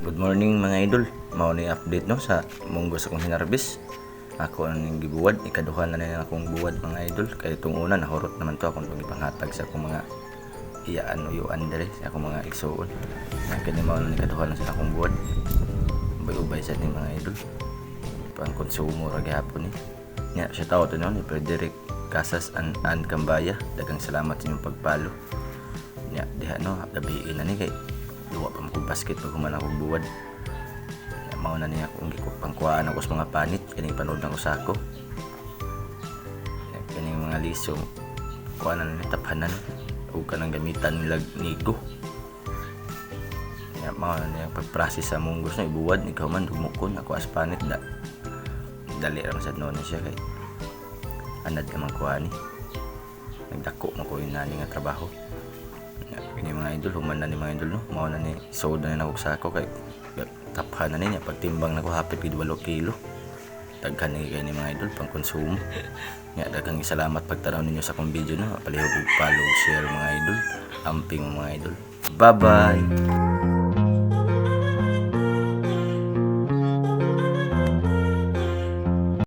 Good morning mga idol. Mao ni update no sa munggo sa kong hinarbis. Ako ang ning gibuwad, ikaduha na na akong buwad mga idol. Kaya itong una nahurot naman to akong ipanghatag sa akong mga iyaan o yuan dire sa akong mga igsuon. Na kini mao ni ikaduha na sa akong buwad. Ubay-ubay sa ni mga idol. Pang konsumo ra gihapon ni. Nya siya tao to ni Frederick Casas an an Cambaya. Dagang salamat sa inyong pagpalo. Nya diha no gabi na ni kay basket pag human akong buwad. Mao na niya kung giko pangkuhaan ako sa mga panit kani panood ng usako kani mga liso kuha na ni taphanan. O kanang gamitan nila nigo ya mao na niya pag-process sa mong gusto ibuwad. Ikaw man dumukon ako as panit da dali man sad noon siya kay anad ka man kuha ni. Nagdako mo ko yun nani trabaho Kini mga idol, human na ni mga idol no. Mao na ni sold na ni nako sa ako kay taphan na niya pagtimbang nako hapit gid 8 kilo. Daghan ni kay ni mga idol pang konsumo. Nya daghang salamat pagtanaw ninyo sa akong video no. Palihog og follow, share mga idol. Amping mga idol. Bye-bye.